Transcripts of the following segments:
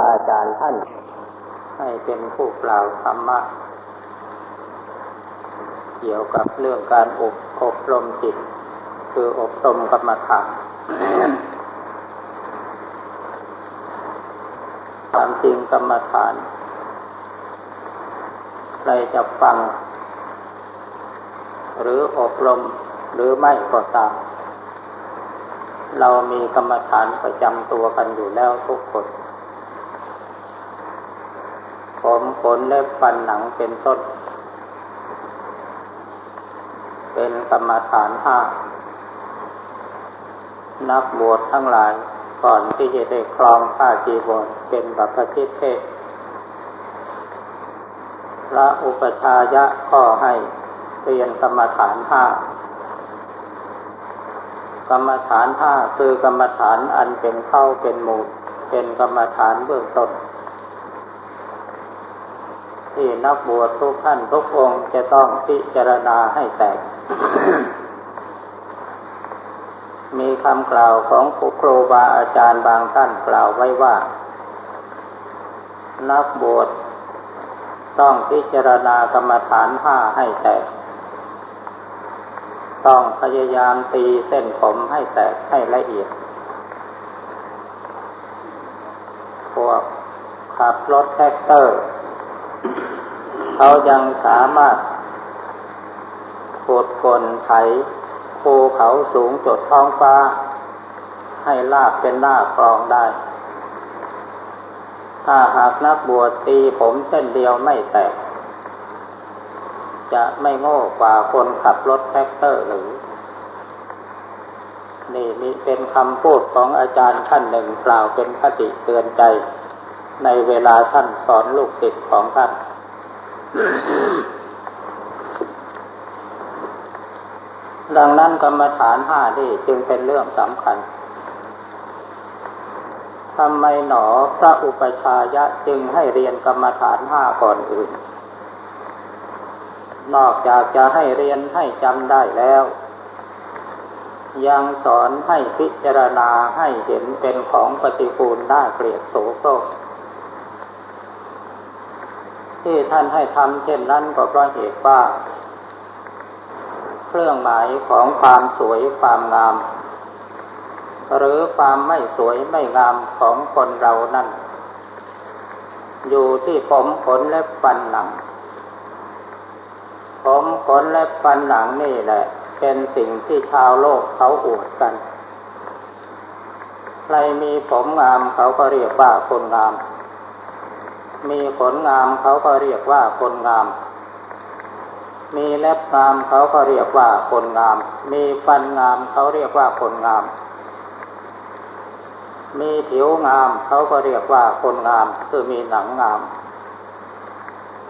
อาจารย์ท่าน ให้เป็นผู้กล่าวธรรมะ เกี่ยวกับเรื่องการอบอบรมจิต คืออบรมกรรมฐานตามจริงกรรมฐานใครจะฟัง หรืออบรมหรือไม่ก็ตาม เรามีกรรมฐานประจำตัวกันอยู่แล้วทุกคน ผมขนเล็บฟันหนังเป็นต้น เป็นกรรมฐานห้า นักบวชทั้งหลายก่อนที่จะได้ครองผ้าจีวรเป็นบัพพิเทศพระอุปชายะก็ให้เรียนกรรมฐานห้ากรรมฐานห้าคือกรรมฐานอันเป็นเข้าเป็นหมู่เป็นกรรมฐานเบื้องต้น ที่นักบวชทุกท่านทุกองค์จะต้องพิจารณาให้แตก มีคำกล่าวของครูบาอาจารย์บางท่านกล่าวไว้ว่า นักบวชต้องพิจารณากรรมฐานห้าให้แตก ต้องพยายามตีเส้นผมให้แตกให้ละเอียด พวกขับรถแท็กเตอร์ เขายังสามารถขดกลไถภูเขาสูงจดท้องฟ้า ให้ลาบเป็นหน้ากรองได้ ถ้าหากนักบวชตีผมเส้นเดียวไม่แตก จะไม่โง่กว่าคนขับรถแท็กเตอร์หรือ นี่นี่เป็นคำพูดของอาจารย์ท่านหนึ่งกล่าวเป็นคติเตือนใจ ในเวลาท่านสอนลูกศิษย์ของท่าน ดังนั้นกรรมฐานห้านี่จึงเป็นเรื่องสำคัญทำไมหนอพระอุปชายะจึงให้เรียนกรรมฐานห้าก่อนอื่น นอกจากจะให้เรียนให้จำได้แล้ว ยังสอนให้พิจารณาให้เห็นเป็นของปฏิปูลน่าเกลียดโสโครก ที่ท่านให้ทำเช่นนั้นก็เพราะเหตุว่า เครื่องหมายของความสวยความงาม หรือความไม่สวยไม่งามของคนเรานั่น อยู่ที่ผมขนเล็บฟันหนัง ผมขนเล็บฟันหนังนี่แหละ เป็นสิ่งที่ชาวโลกเขาอวดกัน ใครมีผมงามเขาก็เรียกว่าคนงาม มีขนงามเขาก็เรียกว่าคนงาม มีเล็บงามเขาก็เรียกว่าคนงาม มีฟันงามเขาเรียกว่าคนงาม มีผิวงามเขาก็เรียกว่าคนงาม คือมีหนังงาม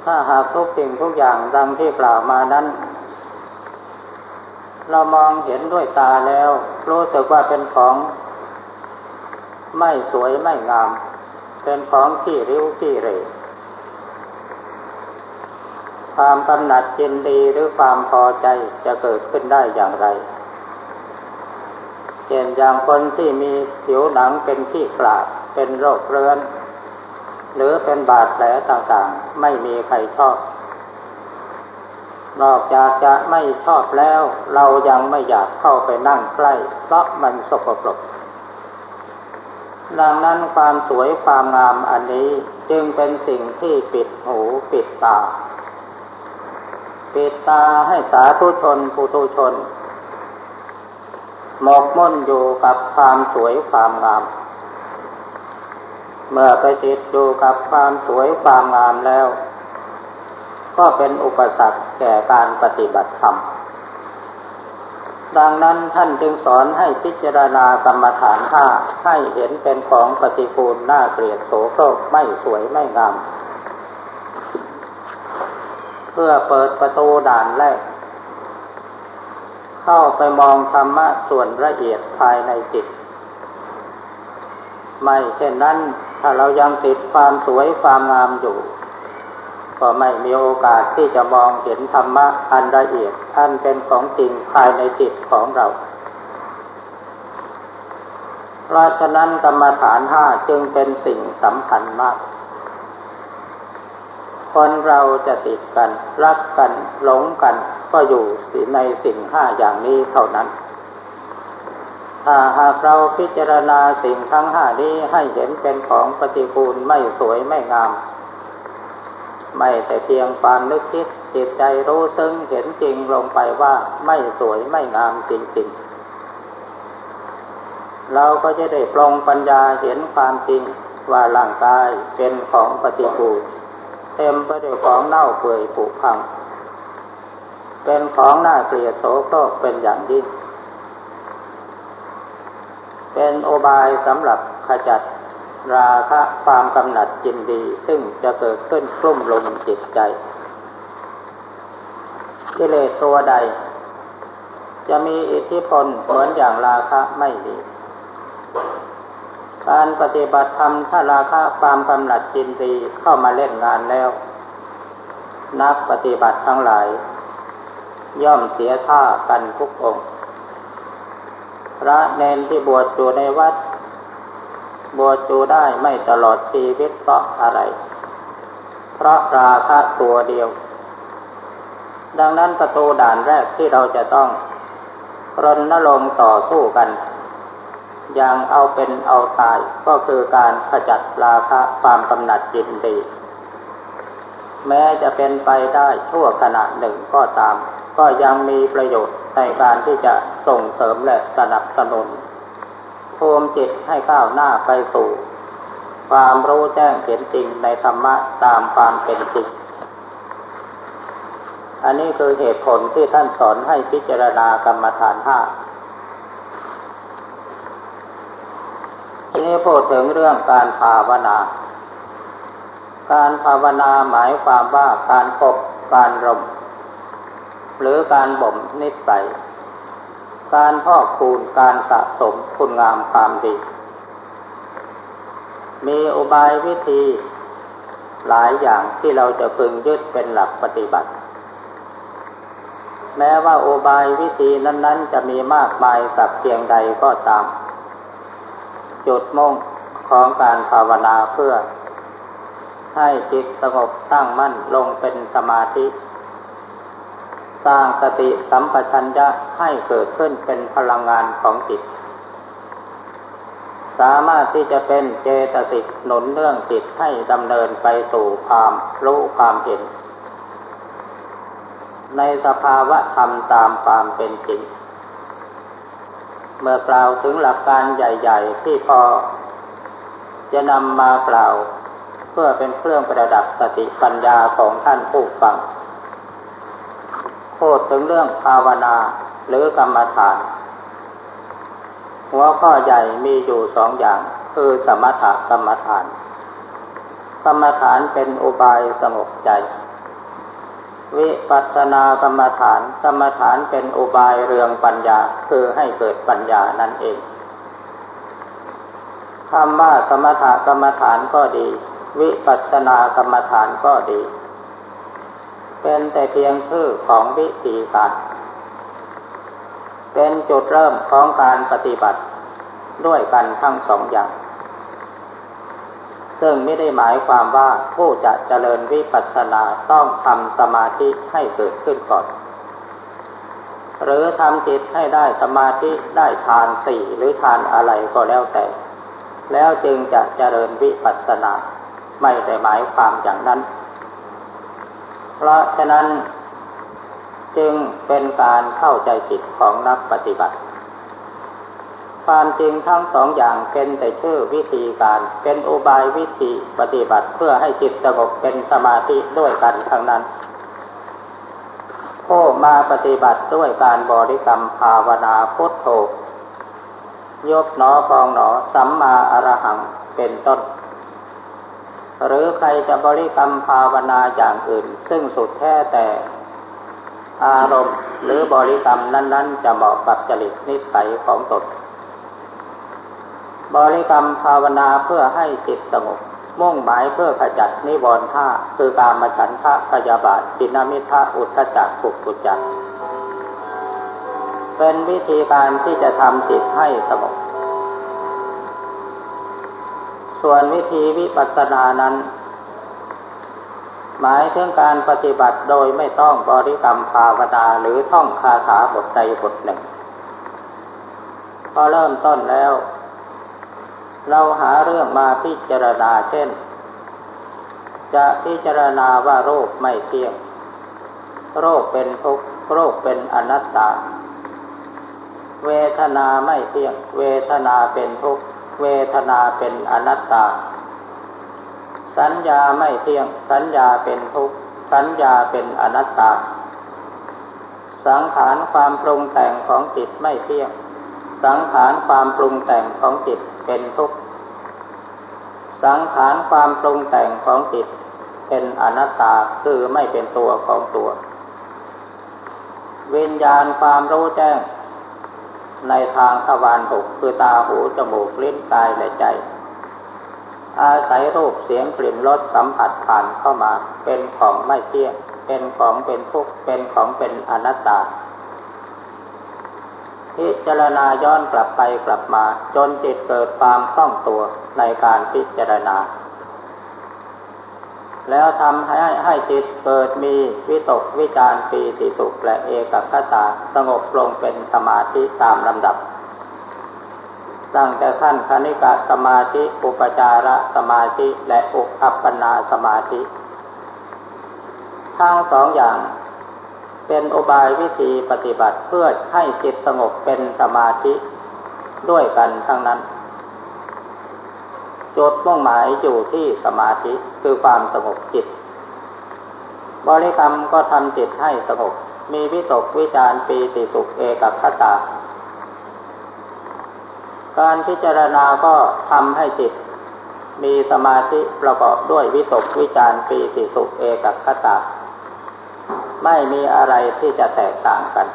ถ้าหากทุกสิ่งทุกอย่างดังที่กล่าวมานั้นเรามองเห็นด้วยตาแล้ว รู้สึกว่าเป็นของ ไม่สวยไม่งาม เป็นของที่ริ้วที่เรความกำหนัดยินดีหรือความพอใจจะเกิดขึ้นได้อย่างไรเช่นอย่างคนที่มีผิวหนังเป็นที่กราดเป็นโรคเรื้อน หรือเป็นบาดแผลต่างๆ ไม่มีใครชอบ นอกจากจะไม่ชอบแล้ว เรายังไม่อยากเข้าไปนั่งใกล้ เพราะมันสกปรก ดังนั้นความสวยความงามอันนี้จึงเป็นสิ่งที่ปิดหูปิดตา ปิดตาให้สาธุชนปุถุชน หมกมุ่นอยู่กับความสวยความงาม เมื่อไปติดอยู่กับความสวยความงามแล้ว ก็เป็นอุปสรรคแก่การปฏิบัติธรรม ดังนั้นท่านจึงสอนให้พิจารณากรรมฐานห้าให้เห็นเป็นของปฏิปูลน่าเกลียดโสโครกไม่สวยไม่งาม เพื่อเปิดประตูด่านแรก เข้าไปมองธรรมะส่วนละเอียดภายในจิต ไม่เช่นนั้นถ้าเรายังติดความสวยความงามอยู่ ก็ไม่มีโอกาสที่จะมองเห็นธรรมะอันละเอียดอันเป็นของจริงภายในจิตของเรา เพราะฉะนั้นกรรมฐานห้าจึงเป็นสิ่งสำคัญมาก คนเราจะติดกัน รักกันหลงกันก็อยู่ในสิ่งห้าอย่างนี้เท่านั้นถ้าหากเราพิจารณาสิ่งทั้งห้านี้ให้เห็นเป็นของปฏิกูลไม่สวยไม่งาม ไม่แต่เพียงความนึกคิดจิตใจรู้ซึ้งเห็นจริงลงไปว่าไม่สวยไม่งามจริงๆ เราก็จะได้ปลงปัญญาเห็นความจริงว่าร่างกายเป็นของปฏิกูลเต็มไปด้วยของเน่าเปื่อยผุพัง เป็นของน่าเกลียดโสโครกเป็นอย่างยิ่งเป็นโอบายสำหรับขจัด ราคะความกำหนัดจินดีซึ่งจะเกิดขึ้นกลุ่มลงจิตใจกิเลสตัวใด จะมีอิทธิพลเหมือนอย่างราคะไม่มีการปฏิบัติธรรมถ้าราคะความกำหนัดจินดีเข้ามาเล่นงานแล้ว นักปฏิบัติทั้งหลาย ย่อมเสียท่ากันทุกองค์ พระเนนที่บวชอยู่ในวัด บวชอยู่ได้ไม่ตลอดชีวิตเพราะอะไร เพราะราคะตัวเดียว ดังนั้นประตูด่านแรกที่เราจะต้องรณรงค์ต่อสู้กัน อย่างเอาเป็นเอาตายก็คือการขจัดราคะความกำหนัดจินดี แม้จะเป็นไปได้ชั่วขณะหนึ่งก็ตาม ก็ยังมีประโยชน์ในการที่จะส่งเสริมและสนับสนุน ภูมิจิตให้ก้าวหน้าไปสู่ ความรู้แจ้งเห็นจริงในธรรมะตามความเป็นจริง อันนี้คือเหตุผลที่ท่านสอนให้พิจารณากรรมฐานห้าทีนี้พูดถึงเรื่องการภาวนา การภาวนาหมายความว่าการกบการรม หรือการบ่มนิสัย การพอกคูณการสะสมคุณงามความดี มีอุบายวิธีหลายอย่างที่เราจะพึงยึดเป็นหลักปฏิบัติ แม้ว่าโอบายวิธีนั้น ๆ จะมีมากมายสักเพียงใดก็ตาม จุดมุ่งของการภาวนาเพื่อ ให้จิตสงบตั้งมั่นลงเป็นสมาธิ สร้างสติสัมปชัญญะให้เกิดขึ้นเป็นพลังงานของจิต สามารถที่จะเป็นเจตสิกหนุนเนื่องจิตให้ดำเนินไปสู่ความรู้ความเห็น ในสภาวะธรรมตามความเป็นจริง เมื่อกล่าวถึงหลักการใหญ่ ๆ ที่พอ จะนำมากล่าว เพื่อเป็นเครื่องประดับสติปัญญาของท่านผู้ฟัง พูดถึงเรื่องภาวนาหรือกรรมฐาน หัวข้อใหญ่มีอยู่สองอย่าง คือสมถกรรมฐาน กรรมฐานเป็นอุบายสงบใจ วิปัสสนากรรมฐาน กรรมฐานเป็นอุบายเรืองปัญญาคือให้เกิดปัญญานั่นเองคำว่าสมถกรรมฐานก็ดี วิปัสสนากรรมฐานก็ดี เป็นแต่เพียงชื่อของวิธีการ เป็นจุดเริ่มของการปฏิบัติด้วยกันทั้งสองอย่าง ซึ่งไม่ได้หมายความว่าผู้จะเจริญวิปัสสนาต้องทำสมาธิให้เกิดขึ้นก่อน หรือทำจิตให้ได้สมาธิได้ทานสี่หรือทานอะไรก็แล้วแต่ แล้วจึงจะเจริญวิปัสสนา ไม่ได้หมายความอย่างนั้น เพราะฉะนั้นจึงเป็นการเข้าใจผิดของนักปฏิบัติ ความจริงทั้งสองอย่างเป็นแต่ชื่อวิธีการ เป็นอุบายวิธีปฏิบัติเพื่อให้จิตสงบเป็นสมาธิด้วยกันทั้งนั้นผู้มาปฏิบัติด้วยการบริกรรมภาวนาพุทโธยกหนอปองหนอสัมมาอรหังเป็นต้น หรือใครจะบริกรรมภาวนาอย่างอื่น ซึ่งสุดแท้แต่ อารมณ์หรือบริกรรมนั้น ๆ จะเหมาะกับจริตนิสัยของตนบริกรรมภาวนาเพื่อให้จิตสงบ มุ่งหมายเพื่อขจัดนิวรณ์ห้าคือการมาฉันทะพยาบาทปินามิทะอุทธจักขุกุจักเป็นวิธีการที่จะทำจิตให้สงบ ส่วนวิธีวิปัสสนานั้น หมายถึงการปฏิบัติโดยไม่ต้องบริกรรมภาวนาหรือท่องคาถาบทใดบทหนึ่ง พอเริ่มต้นแล้ว เราหาเรื่องมาพิจารณาเช่น จะพิจารณาว่าโรคไม่เที่ยง โรคเป็นทุกข์โรคเป็นอนัตตา เวทนาไม่เที่ยง เวทนาเป็นทุกข์ เวทนาเป็นอนัตตา สัญญาไม่เที่ยง สัญญาเป็นทุกข์สัญญาเป็นอนัตตา สังขารความปรุงแต่งของจิตไม่เที่ยง สังขารความปรุงแต่งของจิตเป็นทุกข์ สังขารความปรุงแต่งของจิตเป็นอนัตตาคือไม่เป็นตัวของตัว วิญญาณความรู้แจ้ง ในทางทวารหกคือตาหูจมูกลิ้นกายและใจ อาศัยรูปเสียงกลิ่นรสสัมผัสผ่านเข้ามา เป็นของไม่เที่ยงเป็นของเป็นทุกข์เป็นของเป็นอนัตตาพิจารณาย้อนกลับไปกลับมา จนจิตเกิดความคล่องตัวในการพิจารณา แล้วทำให้ให้จิตเกิดมีวิตกวิจารปีติสุขและเอกคตาสงบลงเป็นสมาธิตามลำดับ ตั้งแต่ขั้นคณิกาสมาธิ อุปจารสมาธิและอุคัปปนาสมาธิ ทั้งสองอย่างเป็นอุบายวิธีปฏิบัติเพื่อให้จิตสงบเป็นสมาธิด้วยกันทั้งนั้น จุดมุ่งหมายอยู่ที่สมาธิคือความสงบจิต บริกรรมก็ทำจิตให้สงบ มีวิตกวิจารปีติสุขเอกคตา การพิจารณาก็ทำให้จิต มีสมาธิประกอบด้วยวิตกวิจารปีติสุขเอกคตา ไม่มีอะไรที่จะแตกต่างกัน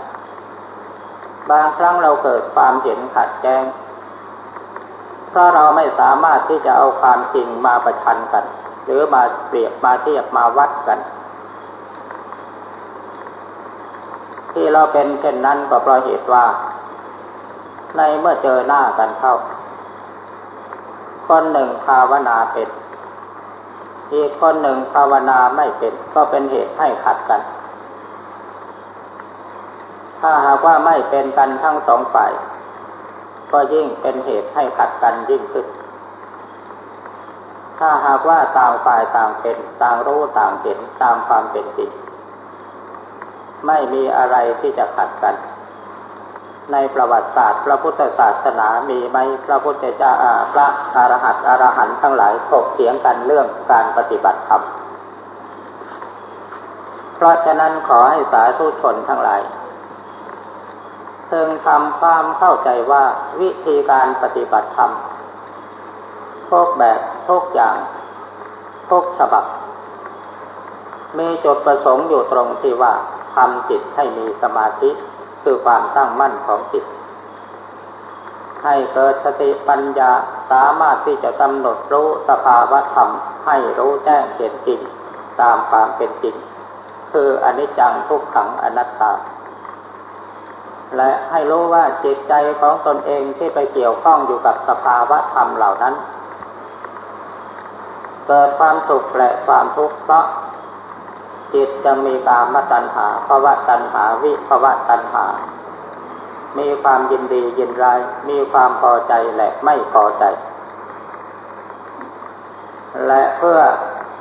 บางครั้งเราเกิดความเห็นขัดแย้ง เพราะเราไม่สามารถที่จะเอาความจริงมาประชันกัน หรือมาเปรียบมาเทียบมาวัดกัน ที่เราเป็นเช่นนั้นก็เพราะเหตุว่า ในเมื่อเจอหน้ากันเข้า คนหนึ่งภาวนาเป็นอีกคนหนึ่งภาวนาไม่เป็นก็เป็นเหตุให้ขัดกัน ถ้าหากว่าไม่เป็นกันทั้งสองฝ่าย ก็ยิ่งเป็นเหตุให้ขัดกันยิ่งขึ้น ถ้าหากว่าต่างฝ่ายต่างเป็น ต่างรู้ต่างเห็นตามความเป็นจริง ไม่มีอะไรที่จะขัดกัน ในประวัติศาสตร์ พระพุทธศาสนามีไหมพระพุทธเจ้าพระอรหันต์อรหันต์ทั้งหลายถกเถียงกันเรื่องการปฏิบัติธรรม เพราะฉะนั้นขอให้สาธุชนทั้งหลาย เพิ่งทำความเข้าใจว่าวิธีการปฏิบัติธรรมทุกแบบทุกอย่างทุกฉบับ มีจุดประสงค์อยู่ตรงที่ว่าทำจิตให้มีสมาธิคือความตั้งมั่นของจิต ให้เกิดสติปัญญาสามารถที่จะกำหนดรู้สภาวะธรรม ให้รู้แจ้งเห็นจริง ตามความเป็นจริง คืออนิจจังทุกขังอนัตตา และให้รู้ว่าจิตใจของตนเองที่ไปเกี่ยวข้องอยู่กับสภาวะธรรมเหล่านั้น เกิดความสุขและความทุกข์เพราะจิตจะมีการมตัณหาภาวะตัณหาวิภาวะตัณหา มีความยินดียินร้ายมีความพอใจและไม่พอใจ และเพื่อ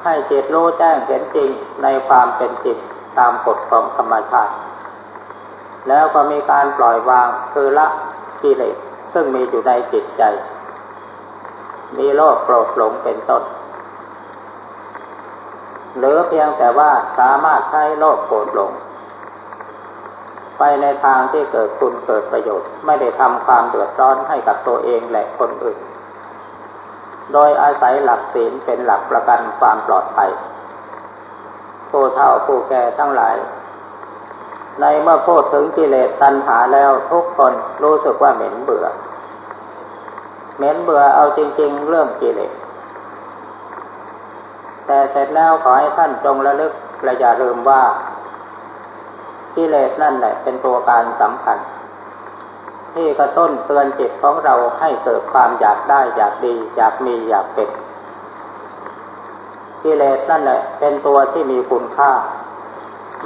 ให้จิตรู้แจ้งเห็นจริงในความเป็นจิตตามกฎของธรรมชาติ แล้วก็มีการปล่อยวางคือละกิเลสซึ่งมีอยู่ในจิตใจ มีโลภโกรธหลงเป็นต้น หรือเพียงแต่ว่าสามารถใช้โลภโกรธหลง ไปในทางที่เกิดคุณเกิดประโยชน์ ไม่ได้ทำความเดือดร้อนให้กับตัวเองและคนอื่น โดยอาศัยหลักศีลเป็นหลักประกันความปลอดภัยผู้เฒ่าผู้แก่ทั้งหลาย ในเมื่อพูดถึงกิเลสตัณหาแล้วทุกคนรู้สึกว่าเหม็นเบื่อ เหม็นเบื่อเอาจริง ๆ เรื่องกิเลส แต่เสร็จแล้วขอให้ท่านจงระลึกและอย่าลืมว่ากิเลสนั่นแหละเป็นตัวการสำคัญ ที่กระตุ้นเตือนจิตของเราให้เกิดความอยากได้อยากดี อยากมีอยากเป็นกิเลสนั่นแหละเป็นตัวที่มีคุณค่า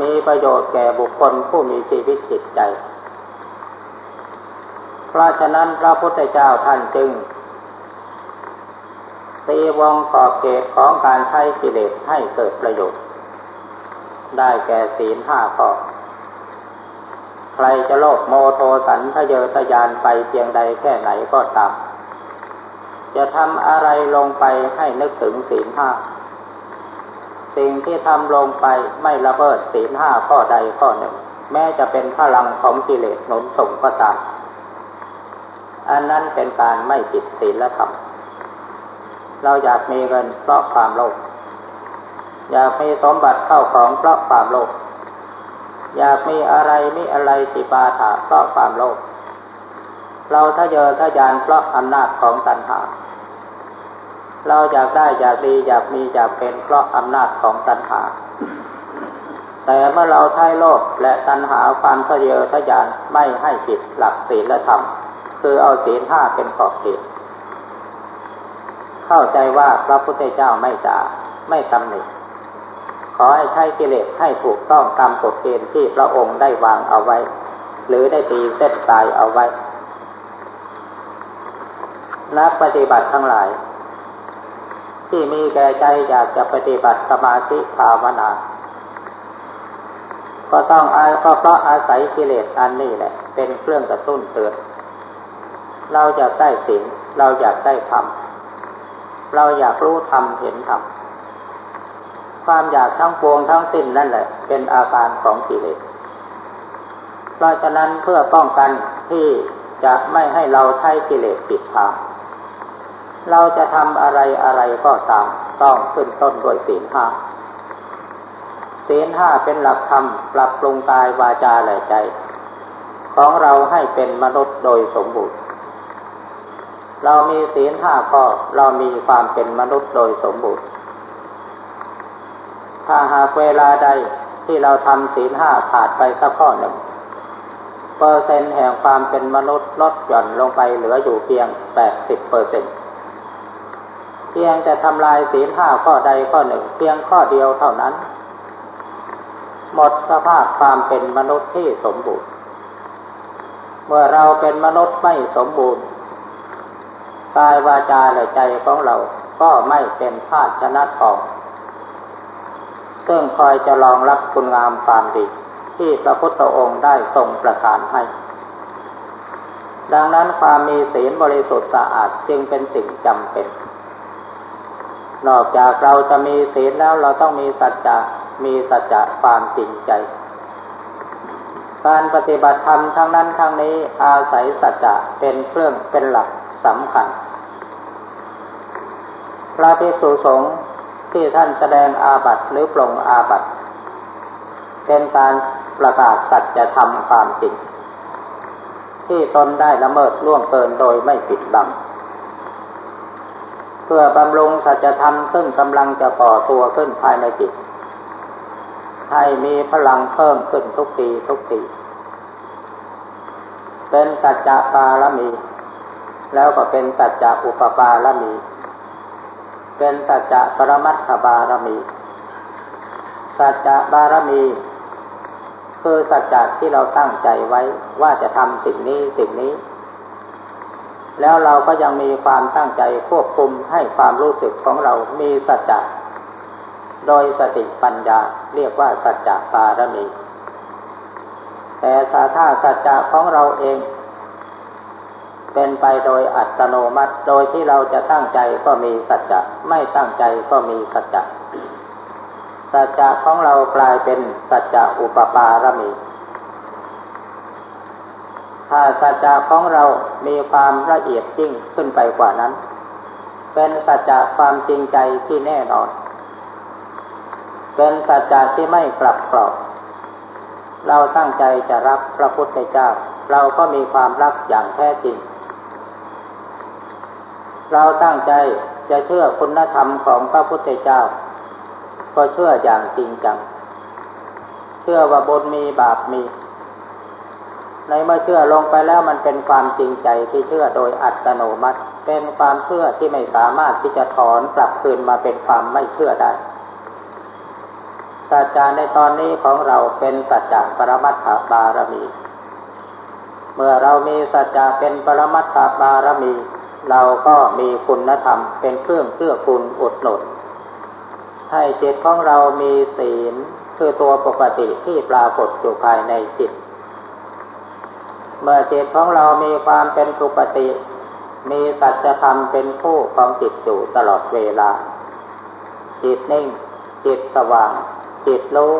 มีประโยชน์แก่บุคคลผู้มีชีวิตจิตใจ เพราะฉะนั้นพระพุทธเจ้าท่านจึงตีวงขอบเขตของการใช้กิเลสให้เกิดประโยชน์ ได้แก่ศีลห้าข้อ ใครจะโลภโมโทสันทะเยอทะยานไปเพียงใดแค่ไหนก็ตาม จะทำอะไรลงไปให้นึกถึงศีลห้า สิ่งที่ทำลงไปไม่ละเมิดศีลห้าข้อใดข้อหนึ่ง แม้จะเป็นพลังของกิเลสหนุนส่งก็ตามอันนั้นเป็นการไม่ผิดศีลและธรรมเราอยากมีเงินเพราะความโลภอยากมีสมบัติเข้าของเพราะความโลภอยากมีอะไรมีอะไรติปาถาเพราะความโลภเราทะเยอทะยานเพราะอำนาจของตัณหา เราอยากได้อยากดีอยากมีอยากเป็นเพราะอำนาจของตัณหา แต่เมื่อเราใช้โลภและตัณหาความทะเยอทะยานไม่ให้ผิดหลักศีลธรรม คือเอาศีลห้าเป็นขอบเขตเข้าใจว่าพระพุทธเจ้าไม่จ่าไม่ตำหนิขอให้ใช้กิเลสให้ถูกต้องตามกฎเกณฑ์ที่พระองค์ได้วางเอาไว้ หรือได้ตีเส้นตายเอาไว้นักปฏิบัติทั้งหลาย ที่มีแก่ใจอยากจะปฏิบัติสมาธิภาวนา ก็ต้องอาก็เพราะอาศัยกิเลสอันนี้แหละ เป็นเครื่องกระตุ้นเตือนเราอยากได้สิ่งเราอยากได้ธรรมเราอยากรู้ธรรมเห็นธรรมความอยากทั้งปวงทั้งสิ้นนั่นแหละ เป็นอาการของกิเลสเพราะฉะนั้นเพื่อป้องกันที่จะไม่ให้เราใช้กิเลสปิดทาง เราจะทำอะไรอะไรก็ตามต้องขึ้นต้นด้วยศีลห้าศีลห้าเป็นหลักธรรมปรับปรุงกายวาจาและใจ ของเราให้เป็นมนุษย์โดยสมบูรณ์ เรามีศีลห้าข้อเรามีความเป็นมนุษย์โดยสมบูรณ์ ถ้าหากเวลาใดที่เราทำศีลห้าขาดไปสักข้อหนึ่ง เปอร์เซ็นต์แห่งความเป็นมนุษย์ลดหย่อนลงไปเหลืออยู่เพียงแปดสิบเปอร์เซ็นต์ เพียงจะทำลายศีลห้าข้อใดข้อหนึ่ง เพียงข้อเดียวเท่านั้น หมดสภาพความเป็นมนุษย์ที่สมบูรณ์ เมื่อเราเป็นมนุษย์ไม่สมบูรณ์กายวาจาและใจของเราก็ไม่เป็นภาชนะทองซึ่งคอยจะรองรับคุณงามความดี ที่พระพุทธองค์ได้ทรงประทานให้ ดังนั้นความมีศีลบริสุทธิ์สะอาดจึงเป็นสิ่งจำเป็น นอกจากเราจะมีศีลแล้วเราต้องมีสัจจะมีสัจจะความจริงใจ การปฏิบัติธรรมทั้งนั้นทั้งนี้อาศัยสัจจะเป็นเครื่องเป็นหลักสำคัญ พระภิกษุสงฆ์ที่ท่านแสดงอาบัตหรือปรงอาบัตเป็นการประกาศสัจธรรมความจริง ที่ตนได้ละเมิดล่วงเกินโดยไม่ปิดบัง พื่อบำรุงสัจธรรมซึ่งกำลังจะก่อตัวขึ้นภายในจิต ให้มีพลังเพิ่มขึ้นทุกทีทุกทีเป็นสัจจะปารมี แล้วก็เป็นสัจจะอุปปารมี เป็นสัจจะปรมัตถบารมี สัจจะบารมี คือสัจจะที่เราตั้งใจไว้ว่าจะทำสิ่งนี้สิ่งนี้ แล้วเราก็ยังมีความตั้งใจควบคุมให้ความรู้สึกของเรามีสัจจะโดยสติปัญญาเรียกว่าสัจจะบารมี แต่ถ้าสัจจะของเราเอง เป็นไปโดยอัตโนมัติ โดยที่เราจะตั้งใจก็มีสัจจะไม่ตั้งใจก็มีสัจจะสัจจะของเรากลายเป็นสัจจะอุปปารมี ถ้าสัจจะของเรามีความละเอียดยิ่งขึ้นไปกว่านั้น เป็นสัจจะความจริงใจที่แน่นอน เป็นสัจจะที่ไม่กลับกรอกเราตั้งใจจะรักพระพุทธเจ้า เราก็มีความรักอย่างแท้จริง เราตั้งใจจะเชื่อคุณธรรมของพระพุทธเจ้า ก็เชื่ออย่างจริงจัง เชื่อว่าบนมีบาปมี ในเมื่อเชื่อลงไปแล้วมันเป็นความจริงใจที่เชื่อโดยอัตโนมัติ เป็นความเชื่อที่ไม่สามารถที่จะถอนกลับคืนมาเป็นความไม่เชื่อได้สัจจาในตอนนี้ของเราเป็นสัจจะปรมัตถบารมี เมื่อเรามีสัจจะเป็นปรมัตถบารมี เราก็มีคุณธรรมเป็นเครื่องเกื้อกูลอุดหนุนให้จิตของเรามีศีลคือตัวปกติที่ปรากฏอยู่ภายในจิต เมื่อจิตของเรามีความเป็นปกติ มีสัจธรรมเป็นผู้ของจิตอยู่ตลอดเวลา จิตนิ่ง จิตสว่าง จิตรู้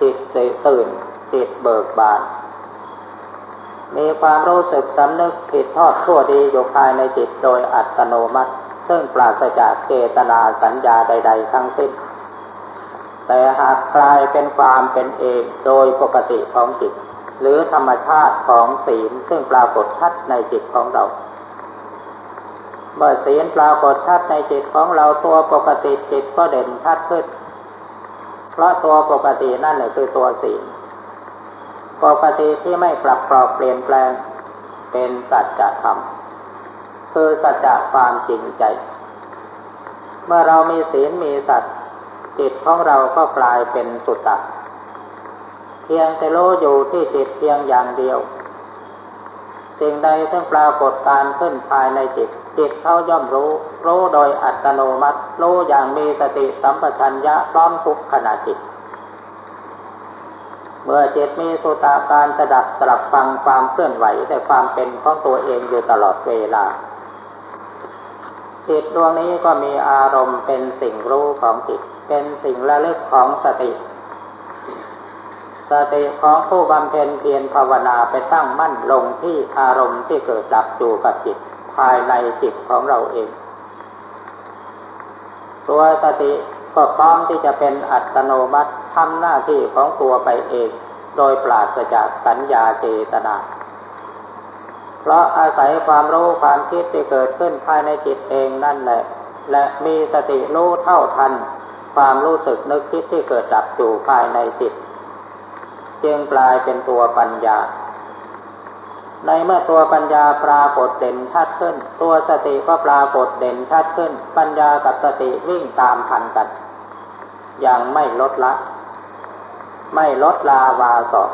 จิตตื่น จิตเบิกบาน มีความรู้สึกสำนึกผิดทอดทั่วดีอยู่ภายในจิตโดยอัตโนมัติ ซึ่งปราศจากเจตนาสัญญาใด ๆ ทั้งสิ้นแต่หากกลายเป็นความเป็นเองโดยปกติของจิต หรือธรรมชาติของศีลซึ่งปรากฏชัดในจิตของเรา เมื่อศีลปรากฏชัดในจิตของเราตัวปกติจิตก็เด่นชัดขึ้น เพราะตัวปกตินั่นแหละคือตัวศีล ปกติที่ไม่กลับกรอบเปลี่ยนแปลง เป็นสัจธรรมคือสัจความจริงใจ เมื่อเรามีศีลมีสัจจิตของเราก็กลายเป็นสุตตะ เพียงแต่รู้อยู่ที่จิตเพียงอย่างเดียว สิ่งใดซึ่งปรากฏการขึ้นภายในจิต จิตเขาย่อมรู้ รู้โดยอัตโนมัติ รู้อย่างมีสติสัมปชัญญะพร้อมทุกขณะจิต เมื่อจิตมีสุตาการสดับตรับฟังความเคลื่อนไหวแต่ความเป็นของตัวเองอยู่ตลอดเวลาจิตดวงนี้ก็มีอารมณ์เป็นสิ่งรู้ของจิต เป็นสิ่งระลึกของสติ สติของผู้บำเพ็ญเพียรภาวนาไปตั้งมั่นลงที่อารมณ์ที่เกิดดับอยู่กับจิต ภายในจิตของเราเอง ตัวสติก็พร้อมที่จะเป็นอัตโนมัติทำหน้าที่ของตัวไปเอง โดยปราศจากสัญญาเจตนา เพราะอาศัยความรู้ความคิดที่เกิดขึ้นภายในจิตเองนั่นแหละ และมีสติรู้เท่าทัน ความรู้สึกนึกคิดที่เกิดดับอยู่ภายในจิต จึงกลายเป็นตัวปัญญา ในเมื่อตัวปัญญาปรากฏเด่นชัดขึ้น ตัวสติก็ปรากฏเด่นชัดขึ้น ปัญญากับสติวิ่งตามทันกันอย่างไม่ลดละ ไม่ลดลาวาสอบ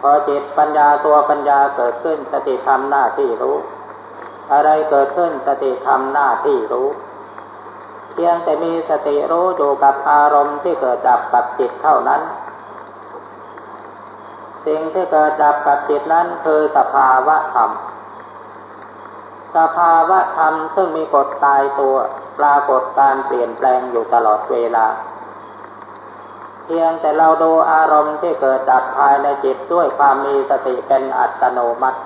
พอจิตปัญญาตัวปัญญาเกิดขึ้นสติทำหน้าที่รู้ อะไรเกิดขึ้นสติทำหน้าที่รู้ เพียงแต่มีสติรู้อยู่กับอารมณ์ที่เกิดดับกับจิตเท่านั้น สิ่งที่เกิดดับกับจิตนั้นคือสภาวะธรรม สภาวะธรรมซึ่งมีกฎตายตัวปรากฏการเปลี่ยนแปลงอยู่ตลอดเวลา เพียงแต่เราดูอารมณ์ที่เกิดดับภายในจิตด้วยความมีสติเป็นอัตโนมัติ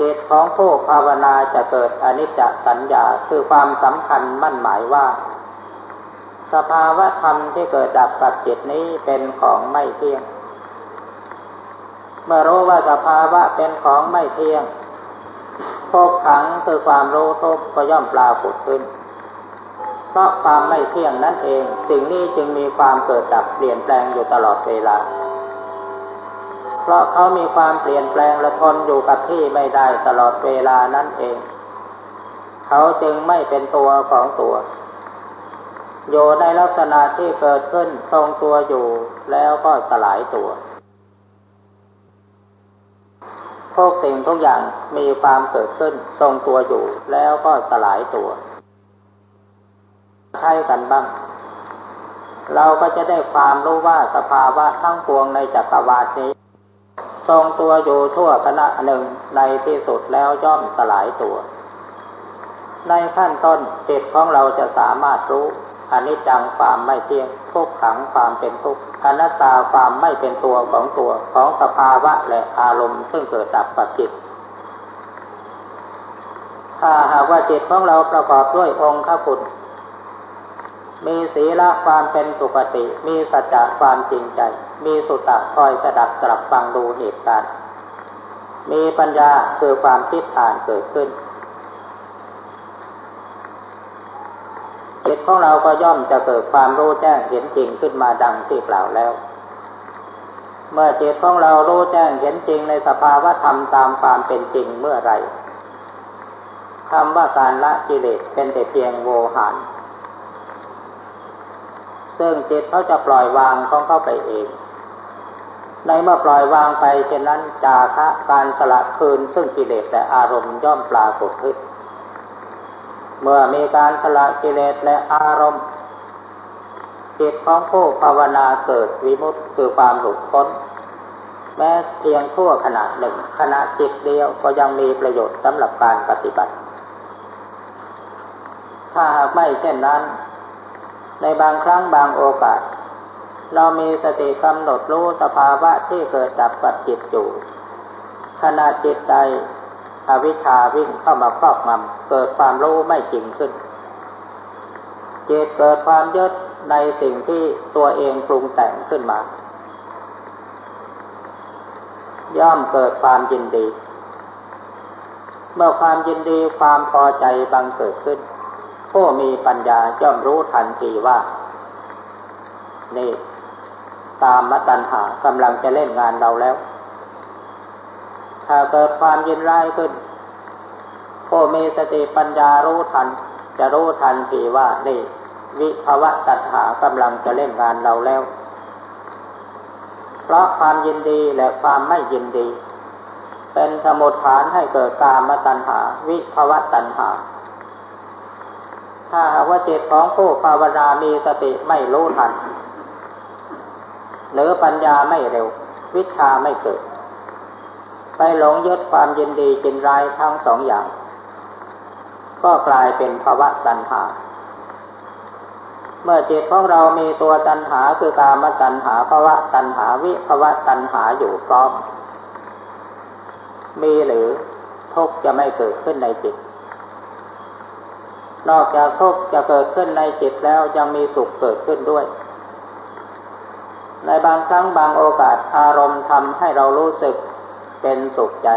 จิตของผู้ภาวนาจะเกิดอนิจจสัญญาคือความสำคัญมั่นหมายว่า สภาวะธรรมที่เกิดดับกับจิตนี้เป็นของไม่เที่ยง เมื่อรู้ว่าสภาวะเป็นของไม่เที่ยงทุกขังคือความรู้ทุกก็ย่อมปรากฏขึ้น เพราะความไม่เที่ยงนั่นเอง สิ่งนี้จึงมีความเกิดดับเปลี่ยนแปลงอยู่ตลอดเวลา เพราะเขามีความเปลี่ยนแปลงและทนอยู่กับที่ไม่ได้ตลอดเวลานั่นเอง เขาจึงไม่เป็นตัวของตัวอยู่ในลักษณะที่เกิดขึ้นทรงตัวอยู่แล้วก็สลายตัว ทุกสิ่งทุกอย่างมีความเกิดขึ้น ทรงตัวอยู่ แล้วก็สลายตัว ใช่กันบ้าง เราก็จะได้ความรู้ว่าสภาวะทั้งปวงในจักรวาลนี้ ทรงตัวอยู่ทั่วคณะหนึ่งในที่สุดแล้วย่อมสลายตัว ในขั้นต้นจิตของเราจะสามารถรู้ อนิจจังความไม่เที่ยงทุกขังความเป็นทุกข์อนัตตาความไม่เป็นตัวของตัวของสภาวะและอารมณ์ ซึ่งเกิดดับกับจิตถ้าหากว่าจิตของเราประกอบด้วยองค์ข้าคุณมีศีละความเป็นปกติ มีสัจจะความจริงใจ มีสุตตะคอยสดับตรับฟังดูเหตุการณ์ มีปัญญาคือความคิดอ่านเกิดขึ้น จิตของเราก็ย่อมจะเกิดความรู้แจ้งเห็นจริงขึ้นมาดังที่กล่าวแล้ว เมื่อจิตของเรารู้แจ้งเห็นจริงในสภาวะธรรมตามความเป็นจริงเมื่อไรคำว่าการละกิเลสเป็นแต่เพียงโวหาร ซึ่งจิตเขาจะปล่อยวางของเข้าไปเอง ในเมื่อปล่อยวางไปเช่นนั้นจาคะการสละคืนซึ่งกิเลสและอารมณ์ย่อมปรากฏขึ้น เมื่อมีการสละกิเลสและอารมณ์ จิตของผู้ภาวนาเกิดวิมุตติคือความหลุดพ้น แม้เพียงทั่วขณะหนึ่งขณะจิตเดียวก็ยังมีประโยชน์สำหรับการปฏิบัติ ถ้าหากไม่เช่นนั้น ในบางครั้งบางโอกาส เรามีสติกำหนดรู้สภาวะที่เกิดดับกับจิตอยู่ขณะจิตใด อวิชชาวิ่งเข้ามาครอบงำเกิดความรู้ไม่จริงขึ้นจิตเกิดความยึดในสิ่งที่ตัวเองปรุงแต่งขึ้นมา ย่อมเกิดความยินดี เมื่อความยินดีความพอใจบังเกิดขึ้น ผู้มีปัญญาย่อมรู้ทันทีว่า นี่ ตามมตัญหากำลังจะเล่นงานเราแล้ว ถ้าเกิดความยินร้ายขึ้นผู้มีสติปัญญารู้ทัน จะรู้ทันทีว่านี่วิภวะตัณหากำลังจะเล่นงานเราแล้ว เพราะความยินดีและความไม่ยินดี เป็นสมุทฐานให้เกิดกามตัณหา วิภวะตัณหา ถ้าหากว่าจิตของผู้ภาวนามีสติไม่รู้ทัน หรือปัญญาไม่เร็ว วิชาไม่เกิด ไปหลงยึดความยินดีจินร้ายทั้งสองอย่าง ก็กลายเป็นภาวะตัณหา เมื่อจิตของเรามีตัวตัณหาคือกามตัณหาภาวะตัณหาวิภาวะตัณหาอยู่พร้อม มีหรือทุกจะไม่เกิดขึ้นในจิต นอกจากทุกจะเกิดขึ้นในจิตแล้วยังมีสุขเกิดขึ้นด้วยในบางครั้งบางโอกาสอารมณ์ทำให้เรารู้สึก เป็นสุขใจ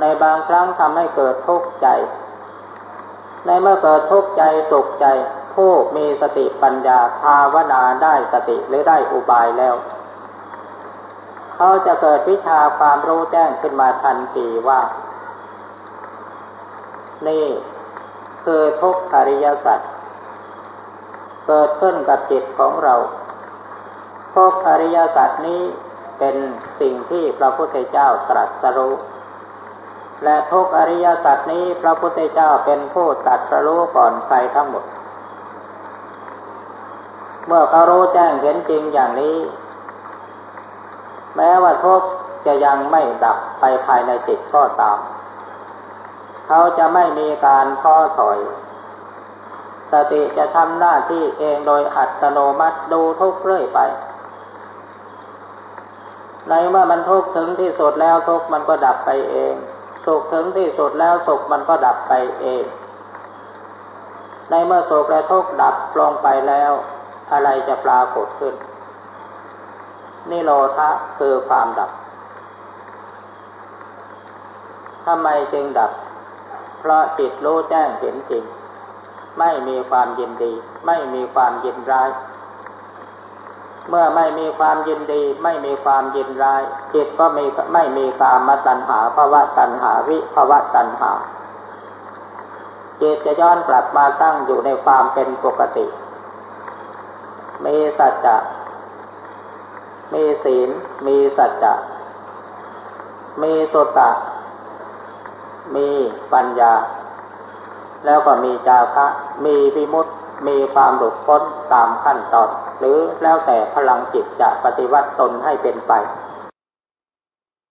ในบางครั้งทำให้เกิดทุกข์ใจ ในเมื่อเกิดทุกข์ใจสุขใจ ผู้มีสติปัญญาภาวนาได้สติหรือได้อุบายแล้ว เขาจะเกิดวิชาความรู้แจ้งขึ้นมาทันทีว่า นี่คือทุกขอริยสัจเกิดขึ้นกับจิตของเราทุกขอริยสัจนี้ เป็นสิ่งที่พระพุทธเจ้าตรัสรู้ และทุกอริยสัจนี้พระพุทธเจ้าเป็นผู้ตรัสรู้ก่อนใครทั้งหมด เมื่อเขารู้แจ้งเห็นจริงอย่างนี้ แม้ว่าทุกจะยังไม่ดับไปภายในจิตก็ตาม เขาจะไม่มีการท้อถอย สติจะทำหน้าที่เองโดยอัตโนมัติดูทุกเรื่อยไป ในเมื่อมันทุกข์ถึงที่สุดแล้วทุกข์มันก็ดับไปเองสุขถึงที่สุดแล้วสุขมันก็ดับไปเอง ในเมื่อสุขและทุกข์ดับลงไปแล้ว อะไรจะปรากฏขึ้น นิโรธะคือความดับทำไมจึงดับ เพราะจิตรู้แจ้งเห็นจริง ไม่มีความยินดี ไม่มีความยินร้าย เมื่อไม่มีความยินดี ไม่มีความยินร้าย จิตก็มีไม่มีกามตัณหาภาวะตัณหาวิภาวะตัณหาจิตจะย้อนกลับมาตั้งอยู่ในความเป็นปกติ มีสัจจะ มีศีล มีสัจจะ มีสุตตะมีปัญญา แล้วก็มีจาคะ มีวิมุตติ มีความหลุดพ้นตามขั้นตอน หรือแล้วแต่พลังจิตจะปฏิวัติตนให้เป็นไป